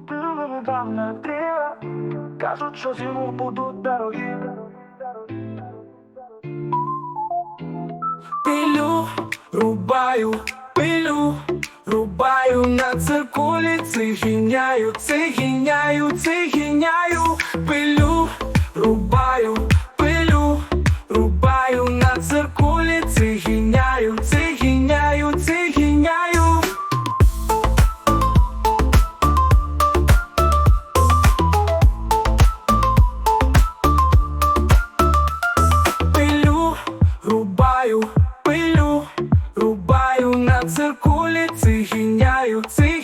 купили недавно тріа Кажуть, що зиму будуть дорогі. Пилю, рубаю, пилю, рубаю на циркулі Цигіняю, цигіняю, цигіняю. Пилю, циркулі цигіняю, цигіняю.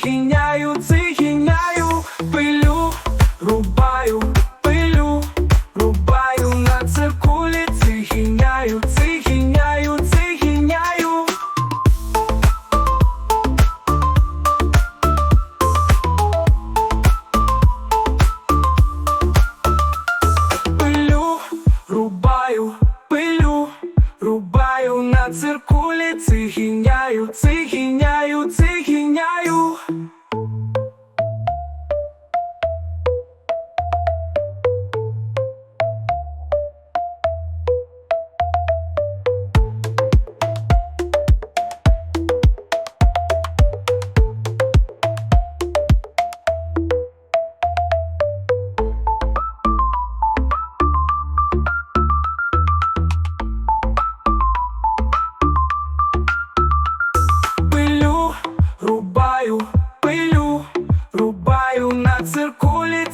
на циркулі цигіняю, цигіняю, цигіняю. циркулі